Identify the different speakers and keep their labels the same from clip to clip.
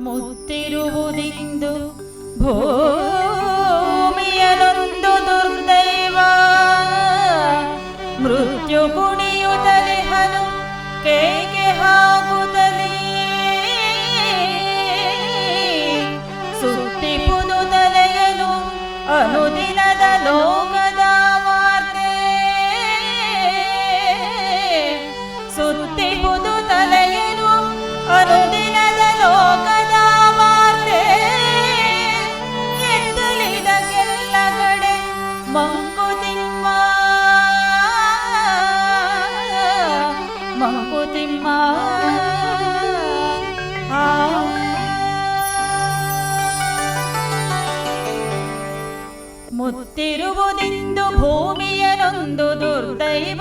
Speaker 1: ಮುತ್ತಿರುವುದಿಂದು ಭೂಮಿಯನೊಂದು ದುರ್ದೈವ. ಮೃತ್ಯು ಕುಣಿಯುತ್ತಲೇ ಹನು ಕೇಗೆ ಹಾಕುತ್ತಲೇ ಸುತ್ತಿಪುದು ತಲೆಯನು ಅನುದಿನದ ಲೋಕದ ವಾರ್ತೆ. ಸುತ್ತಿಪುದು ತಲೆಯನು ಅನುದಿನದ ಮಂಕುತಿಮ್ಮ ಮಂಕುತಿಮ್ಮ ಆ ಮುತ್ತಿರುವುದೆಂದು ಭೂಮಿಯನೊಂದು ದುರ್ದೈವ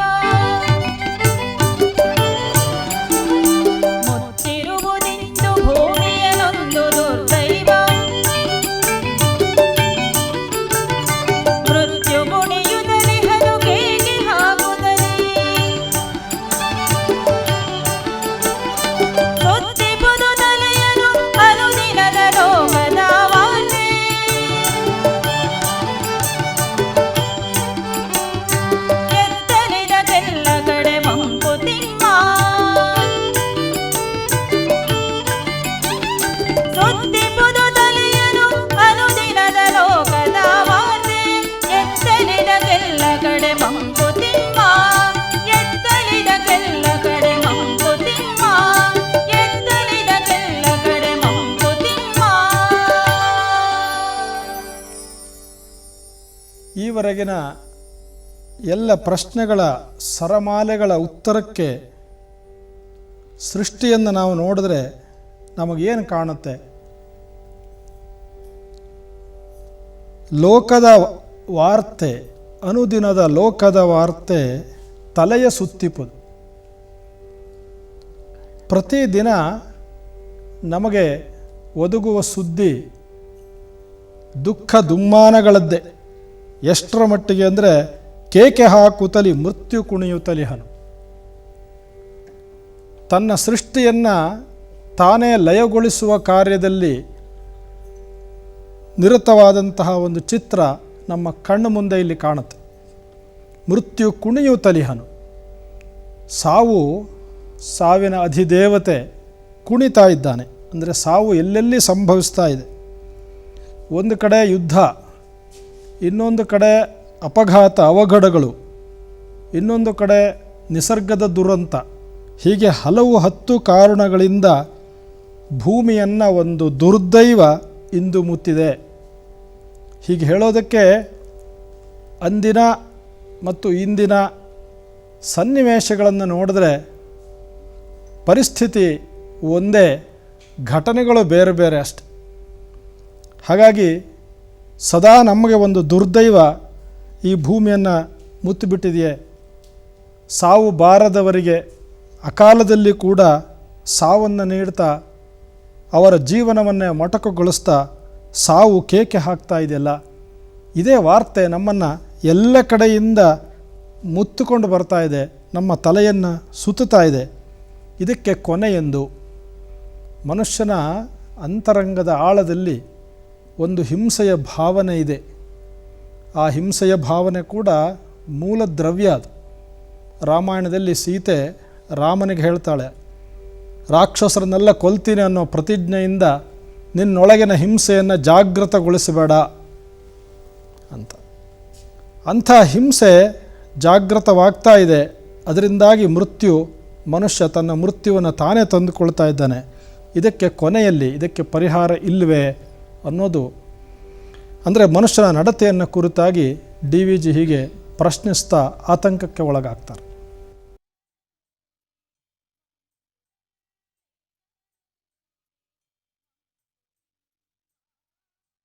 Speaker 2: ಈವರೆಗಿನ ಎಲ್ಲ ಪ್ರಶ್ನೆಗಳ ಸರಮಾಲೆಗಳ ಉತ್ತರಕ್ಕೆ ಸೃಷ್ಟಿಯನ್ನು ನಾವು ನೋಡಿದ್ರೆ ನಮಗೇನು ಕಾಣುತ್ತೆ? ಲೋಕದ ವಾರ್ತೆ ಅನುದಿನದ ಲೋಕದ ವಾರ್ತೆ ತಲೆಯ ಸುತ್ತಿಪುದು. ಪ್ರತಿದಿನ ನಮಗೆ ಒದಗುವ ಸುದ್ದಿ ದುಃಖ ದುಮ್ಮಾನಗಳದ್ದೇ. ಎಷ್ಟರ ಮಟ್ಟಿಗೆ ಅಂದರೆ ಕೇಕೆ ಹಾಕುತ್ತಲಿ ಮೃತ್ಯು ಕುಣಿಯುತ್ತಲಿ ಹನು. ತನ್ನ ಸೃಷ್ಟಿಯನ್ನು ತಾನೇ ಲಯಗೊಳಿಸುವ ಕಾರ್ಯದಲ್ಲಿ ನಿರತವಾದಂತಹ ಒಂದು ಚಿತ್ರ ನಮ್ಮ ಕಣ್ಣು ಮುಂದೆ ಇಲ್ಲಿ ಕಾಣುತ್ತೆ. ಮೃತ್ಯು ಕುಣಿಯು ತಲಿಹನು. ಸಾವು ಸಾವಿನ ಅಧಿದೇವತೆ ಕುಣಿತಾ ಇದ್ದಾನೆ. ಅಂದರೆ ಸಾವು ಎಲ್ಲೆಲ್ಲಿ ಸಂಭವಿಸ್ತಾ ಇದೆ. ಒಂದು ಕಡೆ ಯುದ್ಧ, ಇನ್ನೊಂದು ಕಡೆ ಅಪಘಾತ, ಅವಘಡಗಳು, ಇನ್ನೊಂದು ಕಡೆ ನಿಸರ್ಗದ ದುರಂತ. ಹೀಗೆ ಹಲವು ಹತ್ತು ಕಾರಣಗಳಿಂದ ಭೂಮಿಯನ್ನು ಒಂದು ದುರ್ದೈವ ಇಂದು ಮುತ್ತಿದೆ. ಹೀಗೆ ಹೇಳೋದಕ್ಕೆ ಅಂದಿನ ಮತ್ತು ಇಂದಿನ ಸನ್ನಿವೇಶಗಳನ್ನು ನೋಡಿದ್ರೆ ಪರಿಸ್ಥಿತಿ ಒಂದೇ, ಘಟನೆಗಳು ಬೇರೆ ಬೇರೆ ಅಷ್ಟೆ. ಹಾಗಾಗಿ ಸದಾ ನಮಗೆ ಒಂದು ದುರ್ದೈವ ಈ ಭೂಮಿಯನ್ನು ಮುತ್ತಿಬಿಟ್ಟಿದೆಯೇ? ಸಾವು ಬಾರದವರಿಗೆ ಅಕಾಲದಲ್ಲಿ ಕೂಡ ಸಾವನ್ನು ನೀಡ್ತಾ ಅವರ ಜೀವನವನ್ನೇ ಮೊಟಕುಗೊಳಿಸ್ತಾ ಸಾವು ಕೇಕೆ ಹಾಕ್ತಾ ಇದೆಯಲ್ಲ? ಇದೇ ವಾರ್ತೆ ನಮ್ಮನ್ನು ಎಲ್ಲ ಕಡೆಯಿಂದ ಮುತ್ತುಕೊಂಡು ಬರ್ತಾ ಇದೆ. ನಮ್ಮ ತಲೆಯನ್ನು ಸುತ್ತುತ್ತಾ ಇದೆ. ಇದಕ್ಕೆ ಕೊನೆ ಎಂದು. ಮನುಷ್ಯನ ಅಂತರಂಗದ ಆಳದಲ್ಲಿ ಒಂದು ಹಿಂಸೆಯ ಭಾವನೆ ಇದೆ. ಆ ಹಿಂಸೆಯ ಭಾವನೆ ಕೂಡ ಮೂಲ ದ್ರವ್ಯ ಅದು. ರಾಮಾಯಣದಲ್ಲಿ ಸೀತೆ ರಾಮನಿಗೆ ಹೇಳ್ತಾಳೆ, ರಾಕ್ಷಸರನ್ನೆಲ್ಲ ಕೊಲ್ತೀನಿ ಅನ್ನೋ ಪ್ರತಿಜ್ಞೆಯಿಂದ ನಿನ್ನೊಳಗಿನ ಹಿಂಸೆಯನ್ನು ಜಾಗೃತಗೊಳಿಸಬೇಡ ಅಂತ. ಅಂಥ ಹಿಂಸೆ ಜಾಗೃತವಾಗ್ತಾ ಇದೆ. ಅದರಿಂದಾಗಿ ಮೃತ್ಯು, ಮನುಷ್ಯ ತನ್ನ ಮೃತ್ಯುವನ್ನು ತಾನೇ ತಂದುಕೊಳ್ತಾ ಇದ್ದಾನೆ. ಇದಕ್ಕೆ ಕೊನೆಯಲ್ಲಿ, ಇದಕ್ಕೆ ಪರಿಹಾರ ಇಲ್ಲವೇ ಅನ್ನೋದು. ಅಂದರೆ ಮನುಷ್ಯನ ನಡತೆಯನ್ನು ಕುರಿತಾಗಿ ಡಿ ವಿ ಜಿ ಹೀಗೆ ಪ್ರಶ್ನಿಸ್ತಾ ಆತಂಕಕ್ಕೆ ಒಳಗಾಗ್ತಾರೆ.